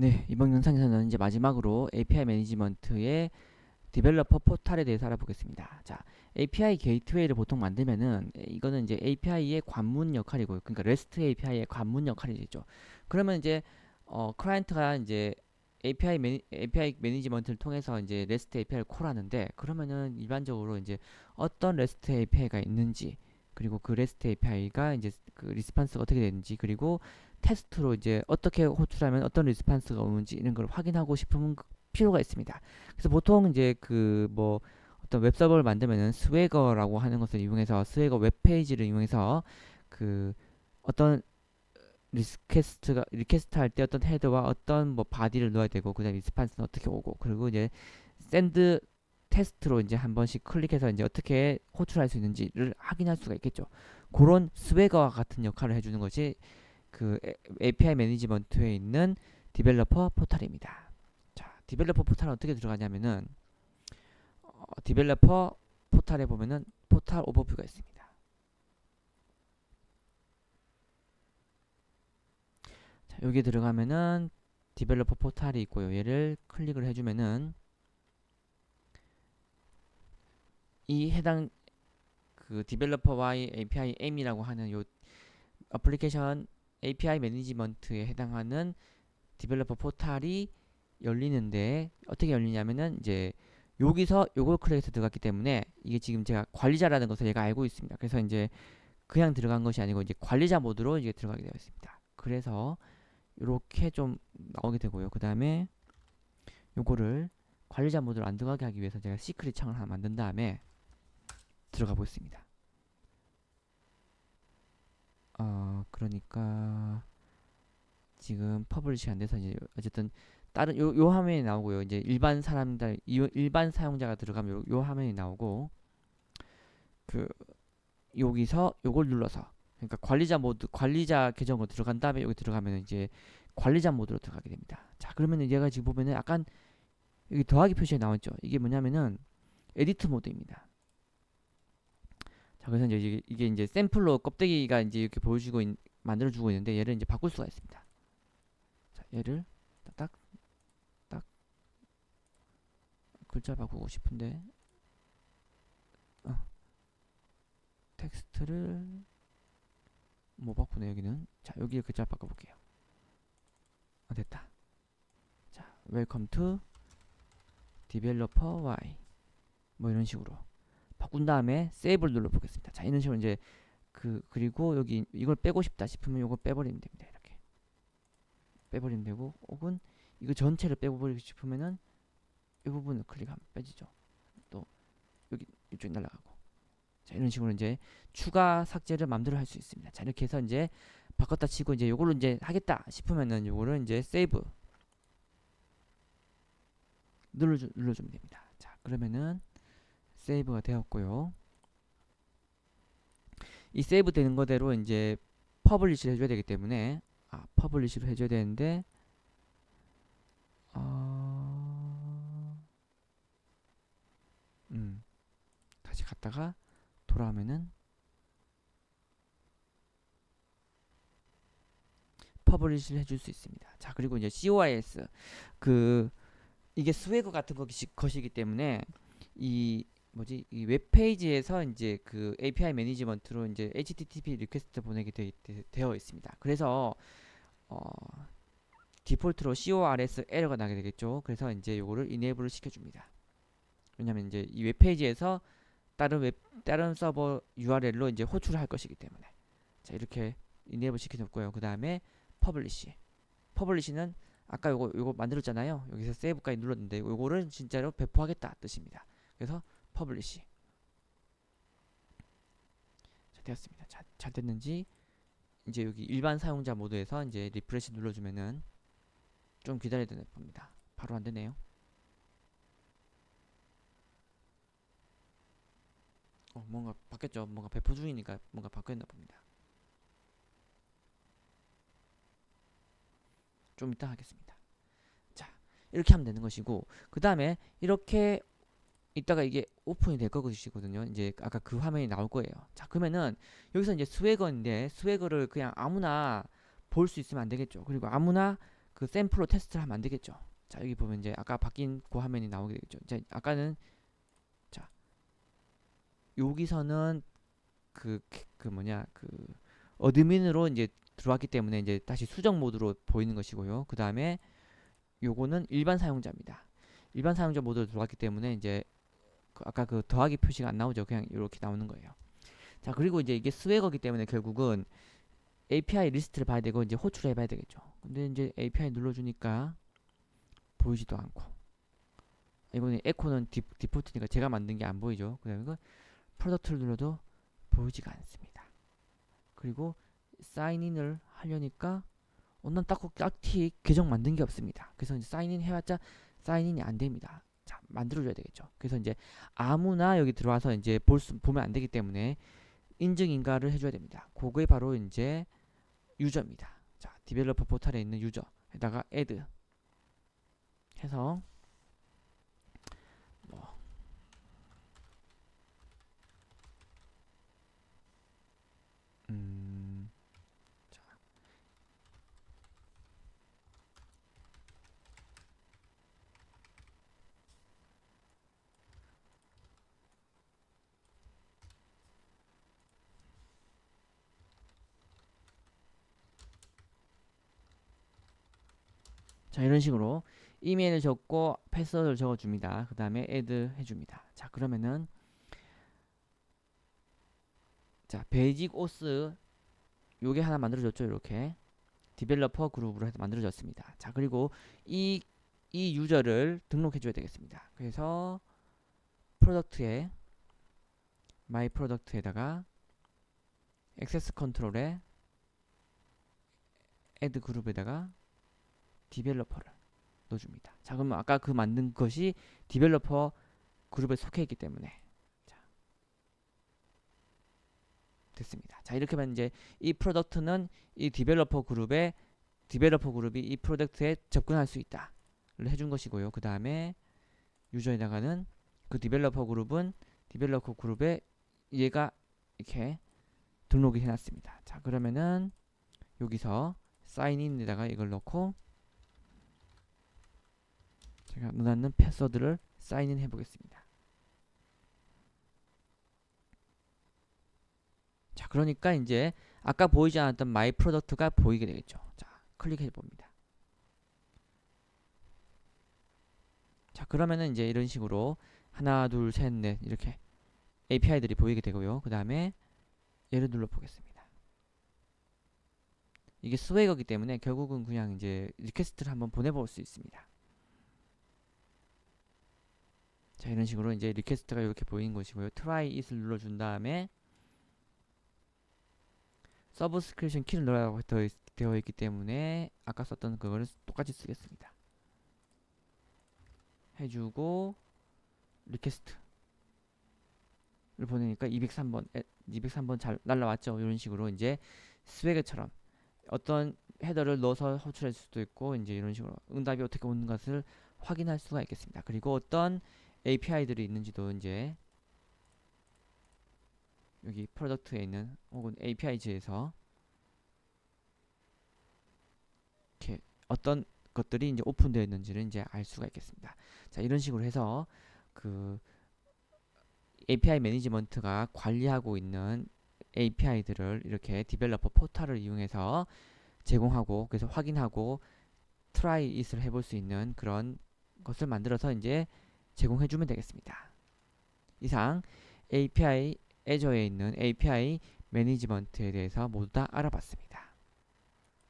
네, 이번 영상에서는 이제 마지막으로 API 매니지먼트의 디벨로퍼 포탈에 대해서 알아보겠습니다. 자, API 게이트웨이를 보통 만들면은 에, 이거는 이제 API의 관문 역할이고요. 그러니까 REST API의 관문 역할이죠. 그러면 이제 어, 클라이언트가 이제 API 매니, API 매니지먼트를 통해서 이제 REST API를 콜하는데 그러면은 일반적으로 이제 어떤 REST API가 있는지 그리고 그 REST API가 이제 그 리스판스가 어떻게 되는지 그리고 테스트로 이제 어떻게 호출하면 어떤 리스판스가 오는지 이런 걸 확인하고 싶은 그 필요가 있습니다. 그래서 보통 이제 그 뭐 어떤 웹 서버를 만들면은 스웨거라고 하는 것을 이용해서 스웨거 웹페이지를 이용해서 그 어떤 리퀘스트가 리퀘스트 할 때 어떤 헤더와 어떤 뭐 바디를 넣어야 되고 그다음 리스판스는 어떻게 오고 그리고 이제 샌드 테스트로 이제 한 번씩 클릭해서 이제 어떻게 호출할 수 있는지를 확인할 수가 있겠죠. 그런 스웨거와 같은 역할을 해주는 것이 그 API 매니지먼트에 있는 디벨로퍼 포탈입니다. 자, 디벨로퍼 포탈은 어떻게 들어가냐면은 어, 디벨로퍼 포탈에 보면은 포탈 오버뷰가 있습니다. 자, 여기 들어가면은 디벨로퍼 포탈이 있고요. 얘를 클릭을 해주면은 이 해당 그 디벨로퍼와의 API M이라고 하는 요 어플리케이션 API 매니지먼트에 해당하는 디벨로퍼 포탈이 열리는데 어떻게 열리냐면은 이제 여기서 요걸 클릭해서 들어갔기 때문에 이게 지금 제가 관리자라는 것을 얘가 알고 있습니다. 그래서 이제 그냥 들어간 것이 아니고 이제 관리자 모드로 이제 들어가게 되어 있습니다. 그래서 이렇게 좀 나오게 되고요. 그 다음에 요거를 관리자 모드로 안 들어가게 하기 위해서 제가 시크릿 창을 하나 만든 다음에 들어가 보겠습니다. 어 그러니까 지금 퍼블리시 안 돼서 이제 어쨌든 다른 요, 요 화면이 나오고요. 이제 일반 사람들 이- 일반 사용자가 들어가면 요, 요 화면이 나오고 그 여기서 요걸 눌러서 그러니까 관리자 모드 관리자 계정으로 들어간 다음에 여기 들어가면 이제 관리자 모드로 들어가게 됩니다. 자 그러면은 얘가 지금 보면은 약간 여기 더하기 표시에 나왔죠. 이게 뭐냐면은 에디트 모드입니다. 자 그래서 이제 이게, 이제 샘플로 껍데기가 이제 이렇게 보여주고 있, 만들어주고 있는데 얘를 이제 바꿀 수가 있습니다. 자 얘를 딱 딱 글자 바꾸고 싶은데 어. 텍스트를 뭐 바꾸네 여기는 자 여기 글자 바꿔볼게요. 아 됐다. 자 디벨로퍼 Y 뭐 이런 식으로 바꾼 다음에 세이브를 눌러 보겠습니다. 자, 이런 식으로 이제 그 그리고 여기 이걸 빼고 싶다 싶으면 이걸 빼버리면 됩니다. 이렇게 빼버리면 되고 혹은 이거 전체를 빼버리고 싶으면은 이 부분을 클릭하면 빼지죠. 또 여기 이쪽 날아가고 자 이런 식으로 이제 추가 삭제를 마음대로 할 수 있습니다. 자 이렇게 해서 이제 바꿨다 치고 이제 요걸로 이제 하겠다 싶으면은 요거를 이제 세이브 눌러주, 눌러주면 됩니다. 자 그러면은 세이브가 되었고요. 이 세이브 되는 거대로 이제 퍼블리시를 해줘야 되기 때문에 아 퍼블리시를 해줘야 되는데 어... 음 다시 갔다가 돌아오면은 퍼블리시를 해줄 수 있습니다. 자 그리고 이제 COIS 그 이게 스웨그 같은 것이, 것이기 때문에 이 뭐지 이 웹페이지에서 이제 그 API 매니지먼트로 이제 HTTP 리퀘스트 보내게 되, 어 있습니다. 그래서 어 디폴트로 CORS 에러가 나게 되겠죠. 그래서 이제 요거를 이네이블을 시켜줍니다. 왜냐면 이제 이 웹페이지에서 다른 웹 다른 서버 URL로 이제 호출을 할 것이기 때문에 자 이렇게 이네이블 시켜놓고요. 그 다음에 퍼블리시 퍼블리시는 아까 요거 요거 만들었잖아요. 여기서 세이브까지 눌렀는데 요거를 진짜로 배포하겠다 뜻입니다. 그래서 퍼블리시 자 되었습니다. 자, 잘 됐는지 이제 여기 일반 사용자 모드에서 이제 리프레시 눌러주면은 좀 기다려야 되나 봅니다. 바로 안 되네요. 어 뭔가 바뀌었죠. 뭔가 배포 중이니까 뭔가 바뀌었나 봅니다. 좀 이따 하겠습니다. 자 이렇게 하면 되는 것이고 그 다음에 이렇게 이따가 이게 오픈이 될 것이거든요. 이제 아까 그 화면이 나올 거예요. 자, 그러면은 여기서 이제 스웨거인데 스웨거를 그냥 아무나 볼 수 있으면 안 되겠죠. 그리고 아무나 그 샘플로 테스트를 하면 안 되겠죠. 자 여기 보면 이제 아까 바뀐 그 화면이 나오게 되겠죠. 자 아까는 자 여기서는 그그 뭐냐 그 어드민으로 이제 들어왔기 때문에 이제 다시 수정 모드로 보이는 것이고요. 그 다음에 요거는 일반 사용자입니다. 일반 사용자 모드로 들어왔기 때문에 이제 그 아까 그 더하기 표시가 안 나오죠. 그냥 이렇게 나오는 거예요. 자 그리고 이제 이게 스웨거기 때문에 결국은 API 리스트를 봐야 되고 이제 호출해 봐야 되겠죠. 근데 이제 API 눌러 주니까 보이지도 않고 이거는 에코는 디, 디폴트니까 제가 만든 게 안 보이죠. 그다음에 이거 프로덕트를 눌러도 보이지가 않습니다. 그리고 사인인을 하려니까 어, 난 딱히, 딱히 계정 만든 게 없습니다. 그래서 이제 사인인 해봤자 사인인이 안 됩니다. 자 만들어줘야 되겠죠. 그래서 이제 아무나 여기 들어와서 이제 볼 수, 보면 안 되기 때문에 인증 인가를 해줘야 됩니다. 그게 바로 이제 유저입니다. 자, 디벨로퍼 포탈에 있는 유저에다가 add 해서 자 이런 식으로 이메일을 적고 패스워드를 적어줍니다. 그 다음에 add 해줍니다. 자 그러면은 자 베이직 오스 요게 하나 만들어졌죠 이렇게 디벨로퍼 그룹으로 해서 만들어졌습니다. 자 그리고 이 이 유저를 등록해 줘야 되겠습니다. 그래서 프로덕트에 마이 프로덕트에다가 액세스 컨트롤에 add 그룹에다가 디벨로퍼를 넣어줍니다. 자, 그러면 아까 그 만든 것이 디벨로퍼 그룹에 속해 있기 때문에 자, 됐습니다. 자, 이렇게 하면 이제 이 프로덕트는 이 디벨로퍼 그룹에 디벨로퍼 그룹이 이 프로덕트에 접근할 수 있다를 해준 것이고요. 그 다음에 유저에다가는 그 디벨로퍼 그룹은 디벨로퍼 그룹에 얘가 이렇게 등록이 해놨습니다. 자, 그러면은 여기서 사인인에다가 이걸 넣고 제가 넣어놨는 패스워드를 사인인 해보겠습니다. 자, 그러니까 이제 아까 보이지 않았던 마이 프로덕트가 보이게 되겠죠. 자, 클릭해 봅니다. 자, 그러면은 이제 이런 식으로 하나, 둘, 셋, 넷 이렇게 API들이 보이게 되고요. 그 다음에 얘를 눌러 보겠습니다. 이게 스웨거기 때문에 결국은 그냥 이제 리퀘스트를 한번 보내볼 수 있습니다. 자 이런 식으로 이제 리퀘스트가 이렇게 보이는 것이고요. try it을 눌러준 다음에 서브스크립션 키를 넣으라고 되어 있기 때문에 아까 썼던 그거를 똑같이 쓰겠습니다. 해주고 리퀘스트를 보내니까 203번 203번 잘 날라왔죠. 이런 식으로 이제 스웨그처럼 어떤 헤더를 넣어서 호출할 수도 있고 이제 이런 식으로 응답이 어떻게 오는 것을 확인할 수가 있겠습니다. 그리고 어떤 API들이 있는지도 이제 여기 프로덕트에 있는 혹은 API지에서 이렇게 어떤 것들이 이제 오픈되어 있는지를 이제 알 수가 있겠습니다. 자, 이런 식으로 해서 그 API 매니지먼트가 관리하고 있는 API들을 이렇게 디벨로퍼 포탈을 이용해서 제공하고 그래서 확인하고 트라이 it을 해볼 수 있는 그런 것을 만들어서 이제 제공해주면 되겠습니다. 이상 API 애저에 있는 API 매니지먼트에 대해서 모두 다 알아봤습니다.